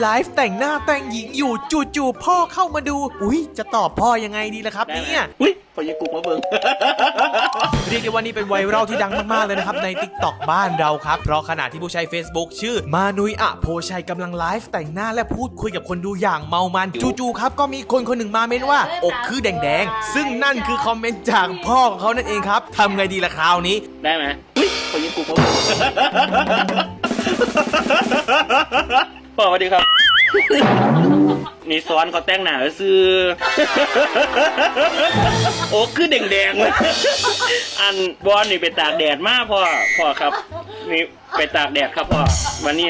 ไลฟ์แต่งหน้าแต่งหญิงอยู่จู่ๆพ่อเข้ามาดู อุ๊ยจะตอบพ่อยังไงดีล่ะครับได้ไหมเนี่ย อุ้ยพอยังกุกมาเบิ่งเรียกได้ว่านี่เป็นไวรัลที่ดังมากๆเลยนะครับ ใน t ิ k t o k บ้านเราครับ เพราะขณะที่ผู้ใช้ Facebook ชื่อมานุยอะโพชัยกำลังไลฟ์แต่งหน้าและพูดคุยกับคนดูอย่างเมามันจู่ๆครับ ก็มีคนคนหนึ่งมาเม้นว่า อกคือแดงๆ ซึ่งนั่นคือคอมเมนต์จากพ่อของเขานั่นเองครับทำไงดีล่ะคราวนี้ ได้ไหมอุ้ยพอยังกุกมาเบิ่ง พ่อสวัสดีครับ นี่ซ้อนเขาแต่งหน้าซื้อ โอ้คือแดงๆเลยอันบอลนี่ไปตากแดดมากพ่อพ่อครับ นี่ไปตากแดดครับพ่อวันนี้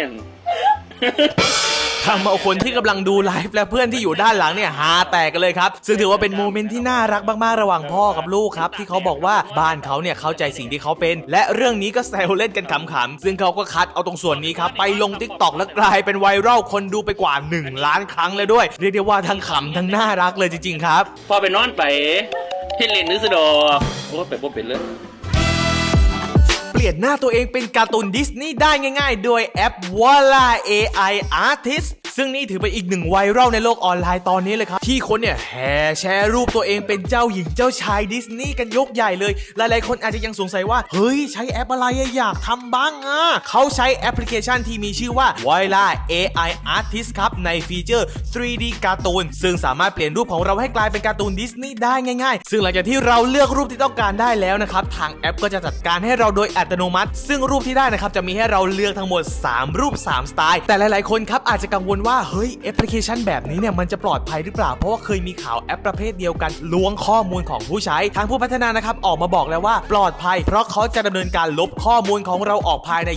ทำเอาคนที่กำลังดูไลฟ์และเพื่อนที่อยู่ด้านหลังเนี่ยฮาแตกกันเลยครับ ซึ่งถือว่าเป็นโมเมนต์ที่น่ารักมากๆระหว่างพ่อกับลูกครับ ที่เขาบอกว่าบ้านเขาเนี่ยเข้าใจสิ่งที่เขาเป็น และเรื่องนี้ก็แซวเล่นกันขำๆซึ่งเขาก็คัดเอาตรงส่วนนี้ครับ ไปลง t ิ k t o k แล้วกลายเป็นไวรัลคนดูไปกว่า 1 ล้านครั้งเลยด้วย เรียกได้ว่าทั้งขำทั้งน่ารักเลยจริงๆครับพ่อไปนอนไปเฮ็ดเล่นนึกสะดอกโอ้ไปบ่เป็นเลย เปลี่ยนหน้าตัวเองเป็นการ์ตูนดิสนีย์ได้ง่ายๆ โดยแอป Walla AI Artist ซึ่งนี่ถือเป็นอีกหนึ่งไวรัลในโลกออนไลน์ตอนนี้เลยครับ ที่คนเนี่ยแห่แชร์รูปตัวเองเป็นเจ้าหญิงเจ้าชายดิสนีย์กันยกใหญ่เลย หลายๆ คนอาจจะยังสงสัยว่า เฮ้ย ใช้แอปอะไรอยากทำบ้างอะเขาใช้แอปพลิเคชันที่มีชื่อว่า Voila AI Artist ครับ ในฟีเจอร์ 3D การ์ตูนซึ่งสามารถเปลี่ยนรูปของเราให้กลายเป็นการ์ตูนดิสนีย์ได้ง่ายๆ ซึ่งหลังจากที่เราเลือกรูปที่ต้องการได้แล้วนะครับทางแอปก็จะจัดการให้เราโดยอัตโนมัติ ซึ่งรูปที่ได้นะครับจะมีให้เราเลือกทั้งหมด 3 รูป 3 สไตล์ แต่หลาย ๆ คนครับอาจจะกังวลว่าเฮ้ยแอปพลิเคชันแบบนี้เนี่ยมันจะปลอดภัยหรือเปล่า เพราะว่าเคยมีข่าวแอปประเภทเดียวกันล้วงข้อมูลของผู้ใช้ ทางผู้พัฒนานะครับออกมาบอกแล้วว่าปลอดภัย เพราะเขาจะดำเนินการลบข้อมูลของเราออกภายใน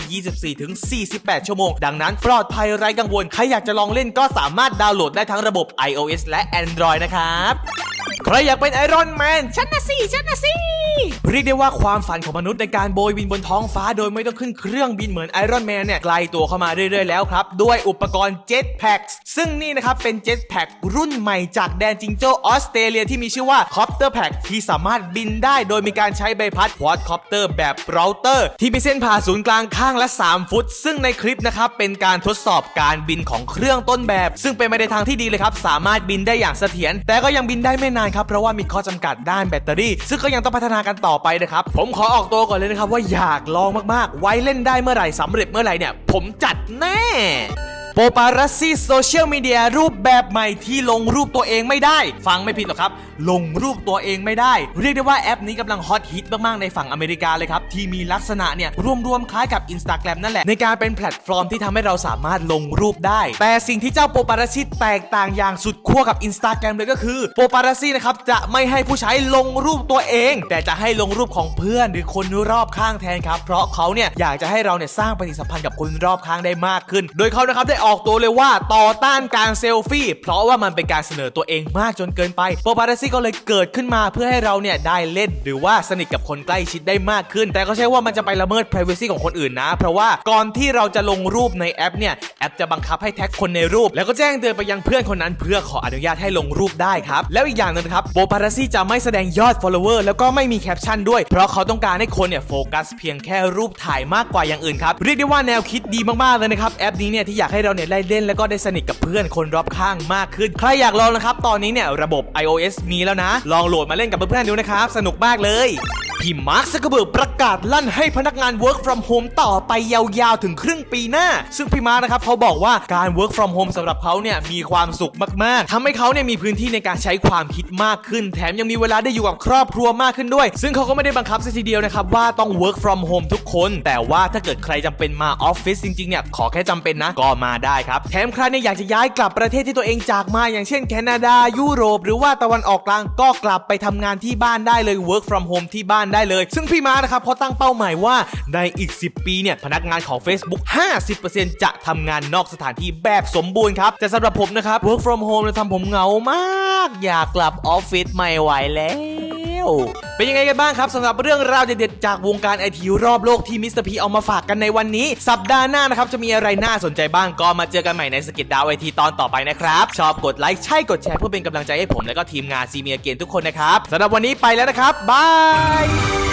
24-48 ชั่วโมง ดังนั้น ปลอดภัยไร้กังวล ใครอยากจะลองเล่นก็สามารถดาวน์โหลดได้ทั้งระบบ iOS และ Android นะครับ ใครอยากเป็นไอรอนแมนฉันนะสิฉันนะสิเรียกได้ว่าความฝันของมนุษย์ในการโบยบินบนท้องฟ้าโดยไม่ต้องขึ้นเครื่องบินเหมือนไอรอนแมนเนี่ยไกลตัวเข้ามาเรื่อยๆแล้วครับ ด้วยอุปกรณ์เจ็ตแพ็กซึ่งนี่นะครับเป็นเจ็ตแพ็กรุ่นใหม่จากแดนจิงโจ้ออสเตรเลียที่มีชื่อว่าคอปเตอร์แพ็กที่สามารถบินได้โดยมีการใช้ใบพัดควอดคอปเตอร์แบบเราเตอร์ ที่มีเส้นผ่าศูนย์กลางข้างละ 3 ฟุต ซึ่งในคลิปนะครับเป็นการทดสอบการบินของเครื่องต้นแบบ ซึ่งเป็นไปในทางที่ดีเลยครับสามารถบินได้อย่างเสถียรแต่ก็ยังบินได้ไม่นานครับ เพราะว่ามีข้อจำกัดด้านแบตเตอรี่ ซึ่งก็ยังต้องพัฒนากันต่อไปนะครับ ผมขอออกตัวก่อนเลยนะครับว่าอยากลองมากๆ ไว้เล่นได้เมื่อไหร่สำเร็จเมื่อไหร่เนี่ย ผมจัดแน่ โปปารัสซี่โซเชียลมีเดียรูปแบบใหม่ที่ลงรูปตัวเองไม่ได้ ฟังไม่ผิดหรอกครับ ลงรูปตัวเองไม่ได้ เรียกได้ว่าแอปนี้กำลังฮอตฮิตมาก ๆ ในฝั่งอเมริกาเลยครับ ที่มีลักษณะเนี่ยรวม ๆ คล้ายกับ Instagram นั่นแหละ ในการเป็นแพลตฟอร์มที่ทำให้เราสามารถลงรูปได้ แต่สิ่งที่เจ้าโปปารัสซี่แตกต่างอย่างสุดขั้วกับ Instagram เลยก็คือโปปารัสซี่นะครับจะไม่ให้ผู้ใช้ลงรูปตัวเอง แต่จะให้ลงรูปของเพื่อนหรือคนรอบข้างแทนครับเพราะเขาเนี่ยอยากจะให้เราเนี่ยสร้างปฏิสัมพันธ์กับคนรอบข้างได้มากขึ้น โดยเขานะครับได้ออกตัวเลยว่าต่อต้านการเซลฟี่ เพราะว่ามันเป็นการเสนอตัวเองมากจนเกินไปโปปารัสซี่ก็เลยเกิดขึ้นมาเพื่อให้เราเนี่ยได้เล่นหรือว่าสนิทกับคนใกล้ชิดได้มากขึ้น แต่ก็ใช่ว่ามันจะไปละเมิด privacy ของคนอื่นนะ เพราะว่าก่อนที่เราจะลงรูปในแอปเนี่ยแอปจะบังคับให้แท็กคนในรูป แล้วก็แจ้งเตือนไปยังเพื่อนคนนั้น เพื่อขออนุญาตให้ลงรูปได้ครับแล้วอีกอย่างหนึงครับโปปารัสซี่จะไม่แสดงยอด follower แล้วก็ไม่มีแคปชั่นด้วย เพราะเขาต้องการให้คนเนี่ยโฟกัสเพียงแค่รูปถ่ายมากกว่าอย่างอื่นครับเรียกได้ว่าแนวคิดดีมากๆเลยนะครับแอปนี้เนี่ยที่อยากให้เราเนี่ยได้เล่นแล้วก็ได้สนิทกับเพื่อนคนรอบข้างมากขึ้น ใครอยากลองนะครับ ตอนนี้เนี่ยระบบ iOS มีแล้วนะ ลองโหลดมาเล่นกับเพื่อนๆดูนะครับ สนุกมากเลย พี่มาร์คซักเกอร์เบิร์กประกาศลั่นให้พนักงาน work from home ต่อไปยาวๆ ถึงครึ่งปีหน้า ซึ่งพี่มาร์คนะครับเขาบอกว่าการ work from home สำหรับเขาเนี่ยมีความสุขมากๆทำให้เขาเนี่ยมีพื้นที่ในการใช้ความคิดมากขึ้น แถมยังมีเวลาได้อยู่กับครอบครัวมากขึ้นด้วย ซึ่งเขาก็ไม่ได้บังคับซะทีเดียวนะครับว่าต้อง work from home ทุกคน แต่ว่าถ้าเกิดใครจำเป็นมาออฟฟิศจริงๆเนี่ยขอแค่จำเป็นนะก็มาได้ครับแถมใครเนี่ยอยากจะย้ายกลับประเทศที่ตัวเองจากมาอย่างเช่นแคนาดายุโรป หรือว่าตะวันออกกลางก็กลับไปทำงานที่บ้านได้เลย work from home ที่บ้านได้เลย ซึ่งพี่มาร์นะครับเขาตั้งเป้าหมายว่าในอีก 10 ปีเนี่ยพนักงานของ Facebook 50%จะทำงานนอกสถานที่แบบสมบูรณ์ครับ แต่สำหรับผมนะครับ work from home เนี่ยทำผมเหงามาก อยากกลับออฟฟิศไม่ไหวแล้ว เป็นยังไงกันบ้างครับสำหรับเรื่องราวเด็ดๆจากวงการไอทีรอบโลกที่มิสเตอร์พีเอามาฝากกันในวันนี้ สัปดาห์หน้านะครับจะมีอะไรน่าสนใจบ้างก็มาเจอกันใหม่ในสกิทดาวไอทีตอนต่อไปนะครับ ชอบกดไลค์ใช่กดแชร์เพื่อเป็นกำลังใจให้ผมและก็ทีมงานซีเมียเกนทุกคนนะครับสำหรับวันนี้ไปแล้วนะครับบาย